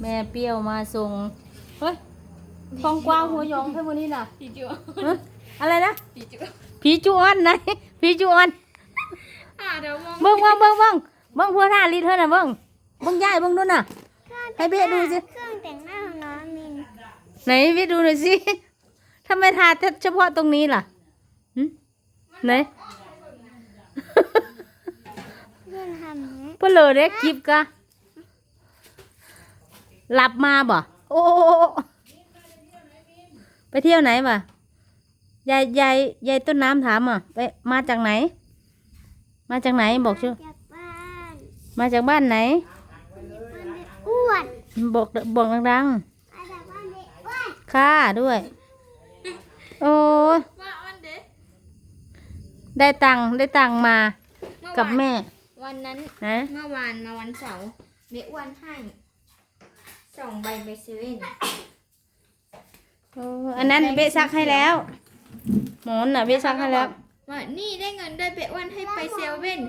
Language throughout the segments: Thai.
แม่เปรี้ยวมาส่งเฮ้ยฟองกวางหัวหยองเท่าวันนี้น่ะผีจัวฮะอะไรนะผีจัวผีจูออนไหนผีจูออนอ่าเดี๋ยวมองเบิ้งเบิ้งเบิ้งเบิ้งเบิ้งพัวท่าลีเธอน่ะเบิ้งเบิ้งยายเบิ้งนู่นน่ะ ให้เบะดูสิ เครื่องแต่งหน้าของน้องมินไหนเบะดูหน่อยสิทำไมทาเฉพาะตรงนี้ล่ะหึไหน เพื่อนทำอย่างนี้เพนเลยเด็กคลิปกะ หลับมาบ่โอ้โอ้โอ้โอ้ไปเที่ยวไหนบ่ยายยายยายต้นน้ำถามอะไปมาจากไหน มาจากไหนบอกชื่อจากบ้านมาจากบ้านไหนบ้านเด็กอ้วนบอกบอกดังมาจากบ้านเด็กอ้วนๆค่าด้วย โอ้ยว่าวันเด็กได้ตังค์ได้ตังค์มาเมื่อกับวานแม่ วันนั้นนะเมื่อวานมาวันเสาร์เมอ้วนให้ สองใบไปเซเว่นโอ้อันนั้นเบะซักให้แล้ว หมอนน่ะเบะซักให้แล้ว ว่านี่ได้เงินได้เบอ้วนให้ไปเซเว่น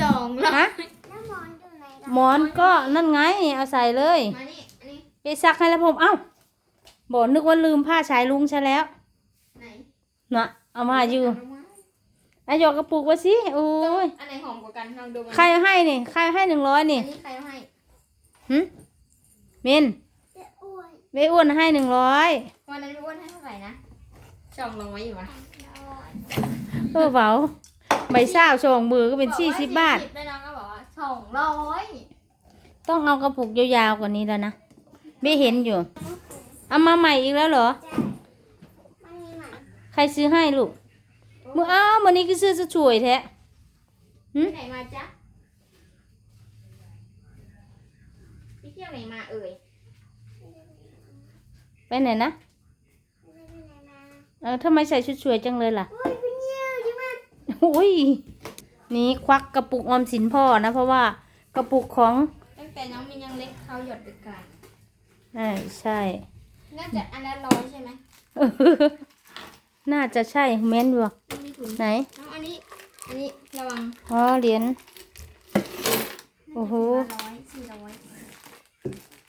สองร้อยฮะแล้วหมอนอยู่ไหนล่ะหมอนก็นั่นไงเอาใส่เลย มานี่อันนี้เบะซักให้แล้วผม เอ้าบอกนึกว่าลืมผ้าชายลุงใช่แล้วไหนน่ะเอามาอยู่เามาไอะหยอกกระปุกไว้สิโอ้ยอันไหนหอมกว่ากันลองดูมันใครให้นี่ใครให้หนึ่งร้อยนี่ อันนี้ใครเอาให้หึ มินเด็กอ้วนเบะอ้วนให้หนึ่งร้อยวันนั้นเมอ้วนให้เท่าไหร่นะสองร้อยอยู่วะเออเบาใบเศร้าชงมือก็เป็นสี่สิบบาท40ได้น้องก็บอกว่าสองร้อยต้องเอากระปุกยาวๆกว่านี้แล้วนะเบะเห็นอยู่ เอามาใหม่อีกแล้วเหรอมันมีหมันใครซื้อให้ลูกมืออ้าววันนี้ก็ซื้อจะช่วยแท้หึไปไหนมาจ๊ะ ไปเที่ยวไหนมาเอ่ยไปไหนนะไม่ได้ไปไหนมาเออทำไมใส่ชุดสวยจังเลยล่ะโอ้ยเป็นเยี่ยวจิมาอุ้ยนี่ควักกระปุกออมสินพ่อนะ เพราะว่ากระปุกของตั้งแต่น้องมินยังเล็กเขาหยดด้วยกันใช่ใช่ น่าจะอันละร้อยใช่ไหมเออน่าจะใช่เม้นอยู่ไม่มีถุงไหนน้องอันนี้ อันนี้ระวังอ๋อเหรียญโอ้โหร้อยสี่ร้อย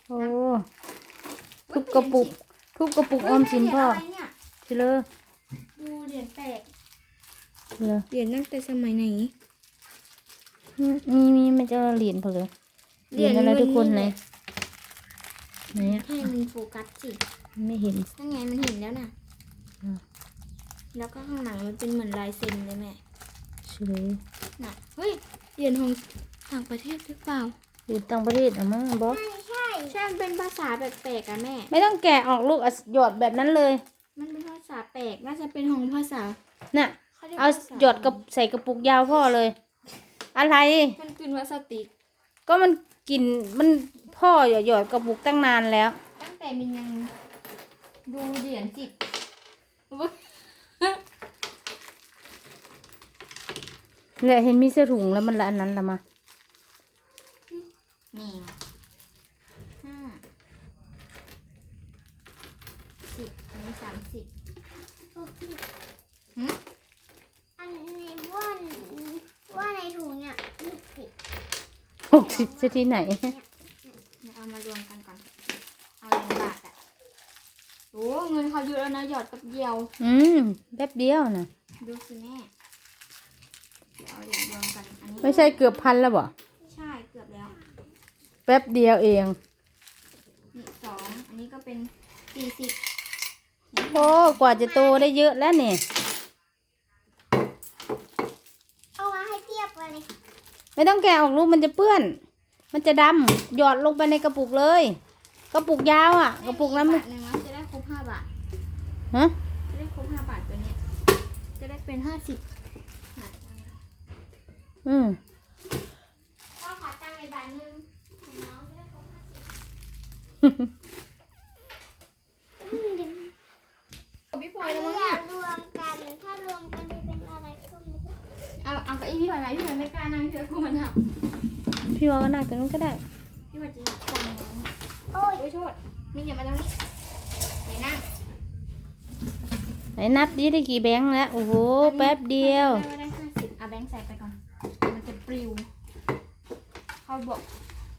โอ้ทุกกระปุก ทุกกระปุกออมสินพ่อเฮ้ยเหรียญอะไรเนี่ยทีเลยดูเหรียญแปลกเลยเหรียญตั้งแต่สมัยไหนมีมีมันจะเหรียญเผลอเหรียญอะไรทุกคนไหนไหนอะให้มันโฟกัสสิไม่เห็น นั่นไงมันเห็นแล้วน่ะอืมแล้วก็ข้างหลังมันเป็นเหมือนลายเซ็นเลยแม่เฉยน่ะเฮ้ยเหรียญของต่างประเทศหรือเปล่าเหรียญต่างประเทศอะมั้งบอสไม่ ใช่ใช่มันเป็นภาษาแปลกๆอะแม่ ไม่ต้องแกะออกลูกอะหยอดแบบนั้นเลยมันเป็นภาษาแปลกน่าจะเป็นของภาษาน่ะเขารียกเอาภษหยอดกับใส่กระปุกยาวพ่อเลย อะไร มันเป็นพลาสติก ก็มันกินมันพ่อหยอดหยอดกระปุกตั้งนานแล้ว ตั้งแต่มินยังดูเหรียญจิตเนี่ยเห็นมีเสื้อถุงแล้วมันละอันนั้นละมา นี่ห้าสิบอันนี้สามสิบ โอ้ย หืม อันนี้ว่าว่าในถุงเนี่ยยี่สิบ หกสิบจะที่ไหนเดี๋ยวเอามารวมกันก่อน เอาเหรียญบาทอะโอ้เงินเขาเยอะแล้วนะหยอดกับเดียว อืมแป๊บเดียวนะดูสิแม่เดี๋ยวเอาเหรียญรวมกันอันนี้ไม่ใช่เกือบพันแล้วบ่ใช่เกือบแล้ว แป๊บเดียวเอง นี่สอง อันนี้ก็เป็นสี่สิบโอ้กว่าจะโตได้เยอะแล้วเนี่ย เอามาให้เทียบกันเลย ไม่ต้องแกะออกลูกมันจะเปื้อน มันจะดำหยอดลงไปในกระปุกเลย กระปุกยาวอะ กระปุกนั้นบามันทหนึ่งนะจะได้ครบห้าบาท ฮะจะได้ครบห้าบาทตัวเนี้ยจะได้เป็นห้าสิบอืมก็ขอตังค์ในบาทหนึ่งของน้องจะได้ครบห้าสิบพี่พลอย อัน แล้ว นี้ มั้ง อยากรวมกัน ถ้ารวมกันจะเป็นอะไรก็ไม่รู้ เอาเอากับอี พี่พลอยไหมพี่พลอยไม่กล้านั่งเชื่อกูมันหักพี่ว่าก็น่าจะนู้นก็ได้พี่พลอยจะหยิบตังค์น้องโอ้ยโอ้ยโทษมีอย่ามาตรงนี้ไหนนั่งไหนนับดิได้กี่แบงค์แล้วโอ้โหแป๊บเดียวได้ได้ห้าสิบเอาแบงค์ใส่ไปก่อนมันจะปลิวเขาบอก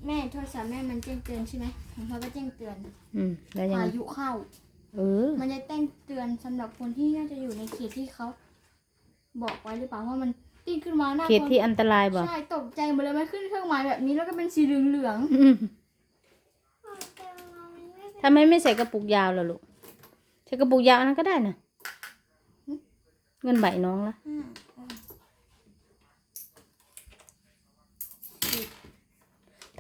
แม่โทรศัพท์แม่มันแจ้งเตือนใช่ไหมของพ่อก็แจ้งเตือนอืมแล้วยังไงพายุเข้าเออมันจะแจ้งเตือนสำหรับคนที่น่าจะอยู่ในเขตที่เขาบอกไว้หรือเปล่าว่ามัน ติ้งขึ้นมาหน้าเขตที่อันตรายบ่ใช่ตกใจหมดเลยมันขึ้นเครื่องหมายแบบนี้แล้วก็เป็นสีเหลืองอืมแต่เราไม่เป็นทำไมไม่ใส่กระปุกยาวล่ะลูกใส่กระปุกยาวนั้นก็ได้นะเงินใบน้องละๆอืม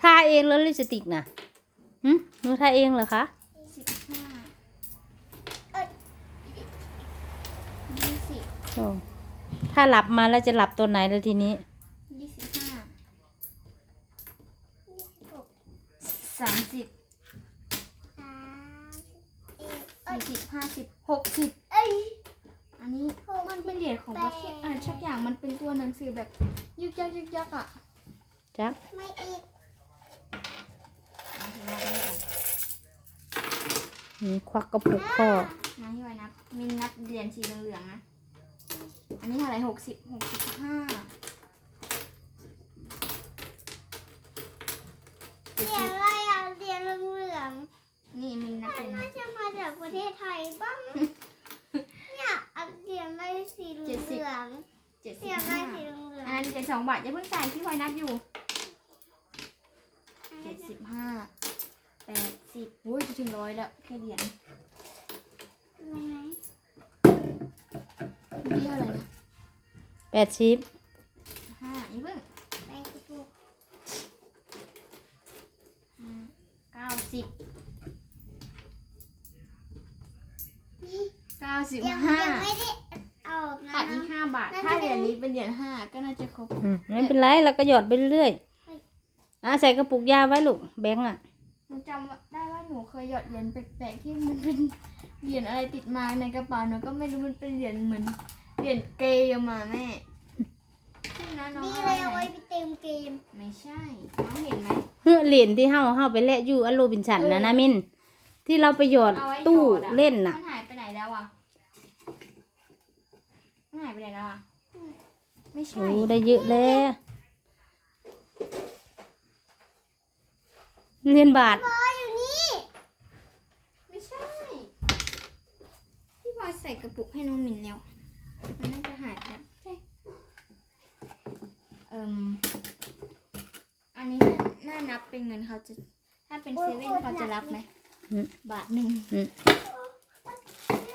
ทาเองแล้วลิปสติกน่ะหึหนูทาเองเหรอคะสิบห้ายี่สิบโอ้ ถ้าหลับมาแล้วจะหลับตัวไหนแล้วทีนี้ยี่สิบห้ายี่สิบหกสามสิบสามเอ็ดสี่สิบห้าสิบหกสิบเอ้ยอันนี้มันเป็นเหรียญของประเทศอะไรสักอย่างมันเป็นตัวหนังสือแบบยึกยักยึกยักอะจักไม่อีกนี่ควักกระปุกพ่อนะที่ไว้นับมินนับเหรียญสีเหลืองๆนะ อันนี้เท่าไหร่หกสิบหกสิบห้าเรียนอะไรอะเรียนเหลืองนี่มินนับๆเป็นน่าจะมาจากประเทศไทยบ้างเนี่ยอันเรียนอะไรสีเหลืองเจ็ดๆสิเรีบยนอะไรห้าสีเหลืองอันนั้นเจ็ดสองบาทอย่าเพิ่งใส่ที่ไว้นับอยู่ๆเจ็ดสิบห้าแปดสิบอุ้ยจะถึงร้อยแล้วแค่เหรียญไม่ไหมนี่เท่าไหร่นะ แปดชิปห้าอีกเพิ่งแปดสิบหกห้าเก้าสิบเก้าสิบยังห้ายังไม่ได้เอานะขาดอีกห้าบาท ถ้าเหรียญนี้เป็นเหรียญห้าก็น่าจะครบอืมไม่เป็นไรเราก็หยอดไปเรื่อยๆอะใส่กระปุกยาไว้ลูกแบงค์อะหนูจำได้ว่าหนูเคยหยอดเหรียญแปลกๆที่มันเป็นเหรียญอะไรติดมาในกระเป๋าหนูก็ไม่รู้มันเป็นเหรียญเหมือน เหรียญเกย์มาแม่ขึ้นนะน้องนี่เอาเลไว้ยเอาไหนไว้ไปเต็มเกม ไม่ใช่ น้องเห็นไหมเฮ้อเหรียญที่เฮาเฮาไปแลกอยู่อันโรบินสันนะนะมินที่เราไปหยอดเอาไว้ตู้หยอดอะเล่นมัน่ะนหายไปไหนแล้วอะมันหายไปไหนแล้วอะไม่ใช่ โอ้ได้เยอะแล้วเงินบาทพออยู่นี่ ไม่ใช่พี่บอยใส่กระปุกให้น้องหมินแล้วมันน่าจะหายไปแล้วใช่เอิ่มอันนี้น่านับเป็นเงินเขาจะ ถ้าเป็นเซเว่นเขาจะรับไหมอืม บาทหนึ่งพี่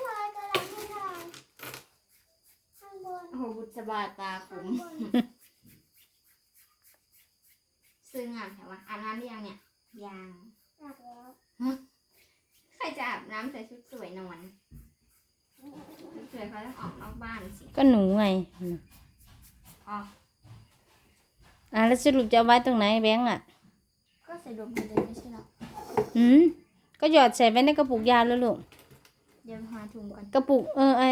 พลอยกำลังให้ทางข้างบนโอ้โหบุษบาตาขุข้างมบนซื้องานแถวว่าอาบน้ำหรือยังเนี่ยยังหลับแล้วใครจะอาบน้ำใส่ชุดสวยนอนชุดสวยเขาต้องออกนอกบ้านสิก็หนูไงอ๋ออะแล้วสรุปจะเอาไว้ตรงไหนแบงค์อะ ก็ใส่รวมกันเลยไม่ใช่หรอ อืมก็หยอดใส่ไว้ในกระปุกยาแล้วลูกเดี๋ยวหาถุงก่อนกระปุกเออไอ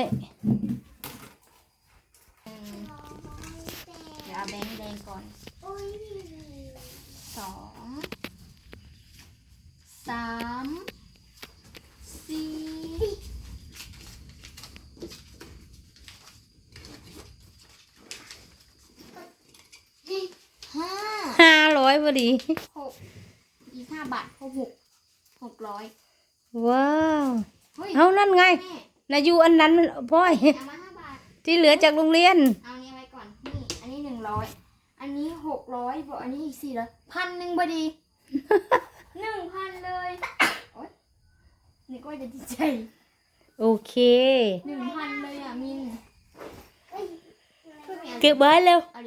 อืมรอให้แตเดี๋ยวเอาแบงค์แดงก่อนอุ้ยสองสามสี่ห้าห้าร้อยพอดีหกอีกห้าบาทครบหก หกร้อยว้าวเฮ้ยเอานั่นไงแม่นายูอันนั้นพ่อยเอามาห้าบาท ที่เหลือจากโรงเรียน เอานี้ไว้ก่อน นี่ อันนี้หนึ่งร้อย อันนี้หกร้อยบวกอันนี้อีกสี่ร้อยพันหนึ่งพอดี หนึ่งพันเลย โอ๊ยนี่ก็จะดีใจโอเค หนึ่งพันเลยอะมินเอ้ยช่วยมีอันเก็บไว้เร็ว เอา